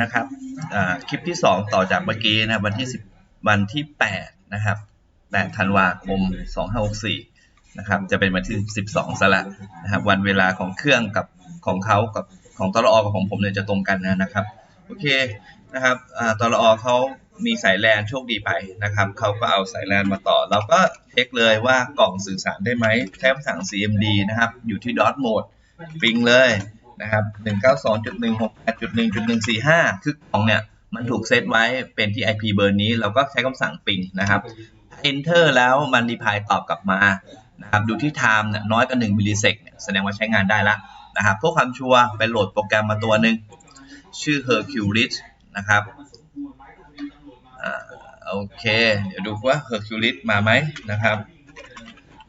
นะครับคลิปที่ 2 ต่อจากเมื่อกี้นะวันที่10วันที่8นะครับ8ธันวาคม 2564นะครับจะเป็นวันที่ 12ซะละนะครับวันเวลาของเครื่องกับของเขากับของตลอกับของผมเนี่ยจะตรงกันนะครับโอเคนะครับตลอเขามีสายแลนโชคดีไปนะครับเขาก็เอาสายแลนมาต่อ เราก็เช็คเลยว่ากล่องสื่อสารได้ไหมแค่สั่ง CMD นะครับอยู่ที่ dot mode ปิงเลย นะครับ192.168.1.145 คือกล่องเนี่ยมันถูกเซตไว้เป็นที่ IP เบอร์นี้ เราก็ใช้คำสั่งปิงนะครับ enter แล้วมัน reply ตอบกลับมานะครับดูที่ time เนี่ยน้อยกว่า1มิลลิเซกเนี่ยแสดงว่าใช้งานได้ละนะครับเพื่อความชัวร์ไปโหลดโปรแกรมมาตัวหนึ่งชื่อ Hercules นะครับอ่าโอเค เดี๋ยวดูว่า Hercules มาไหมนะครับ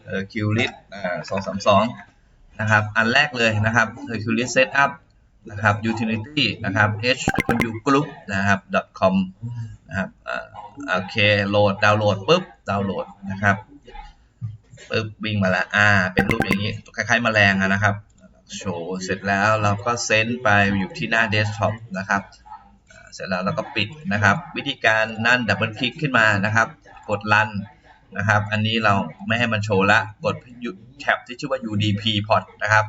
Hercules อ่า232 นะครับ อันแรกเลยนะครับ Hercules Setup นะครับ Utility นะครับ hw group นะครับ .com นะครับอ่าโอเคโหลดดาวน์โหลดปุ๊บดาวน์โหลดนะครับปุ๊บวิ่งมาล้วอ่า เป็นรูปอย่างนี้คล้ายๆแมลงนะครับโชว์เสร็จแล้วเราก็เซนต์ไปอยู่ที่หน้าเดสก์ท็อปนะครับเสร็จแล้วเราก็ปิดนะครับ วิธีการนั่นดับเบิลคลิกขึ้นมานะครับ กดรัน นะครับ อันนี้เราไม่ให้มันโชว์ละ กดแท็บที่ชื่อว่า UDP port นะครับ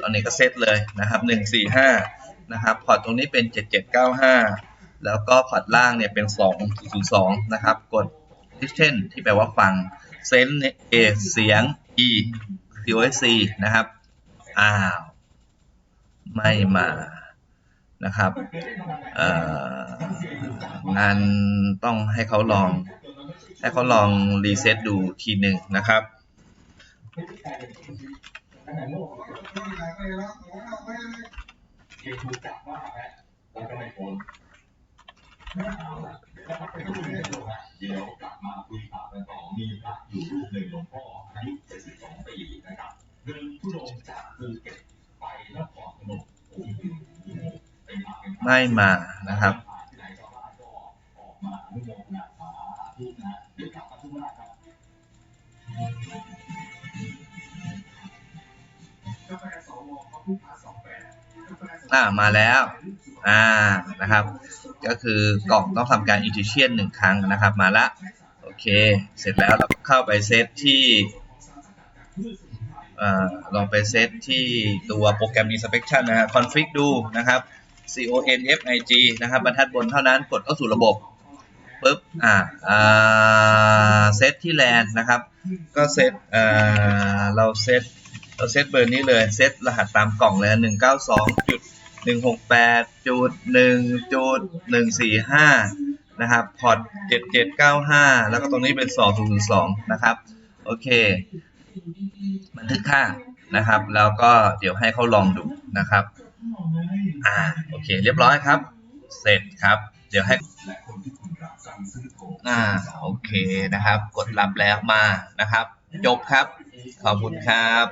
ตอนนี้ก็เซตเลยนะครับ145นะครับ พอร์ตตรงนี้เป็น 7795 แล้วก็พอร์ตล่างเนี่ยเป็น 202 นะครับ กด listen ที่แปลว่าฟัง send เนี่ย A เสียง E COSC นะครับ อ้าว ไม่มานะครับเอ่องานต้องให้เขาลอง ให้เขาลองรีเซ็ตดูทีหนึ่งนะครับ เดี๋ยวกลับมาคุยข่าวกันต่อมีพระอยู่รูปหนึ่งหลวงพ่ออายุ72ปีนะครับเดินทุดงจากภูเก็ตไปนครพนมไม่มานะครับ อ่ามาแล้ว อ่านะครับ ก็คือกล่องต้องทำการอิทิเชียนหนึ่งครั้งนะครับ มาละ โอเค เสร็จแล้วเราเข้าไปเซตที่อ่าลองไปเซตที่ตัวโปรแกรม inspection นะฮะ config ดูนะครับ config นะครับบรรทัดบนเท่านั้นกดเข้าสู่ระบบ ปุ๊บอ่าเซตที่แลนนะครับ ก็เซตอ่าเราเซตเราเซตเบอร์นี้เลยเซตรหัสตามกล่องเลยหนึ่งเก้าสองจุดหนึ่งหกแปดจุดหนึ่งจุดหนึ่งสี่ห้านะครับพอร์ตเจ็ดเจ็ดเก้าห้าแล้วก็ตรงนี้เป็นสองศูนย์สองนะครับ โอเค บันทึกค่านะครับ แล้วก็เดี๋ยวให้เขาลองดูนะครับ อ่า โอเค เรียบร้อยครับ เสร็จครับ เดี๋ยวให้ อ่าโอเคนะครับ กดรับแล้วมานะครับ จบครับ ขอบคุณครับ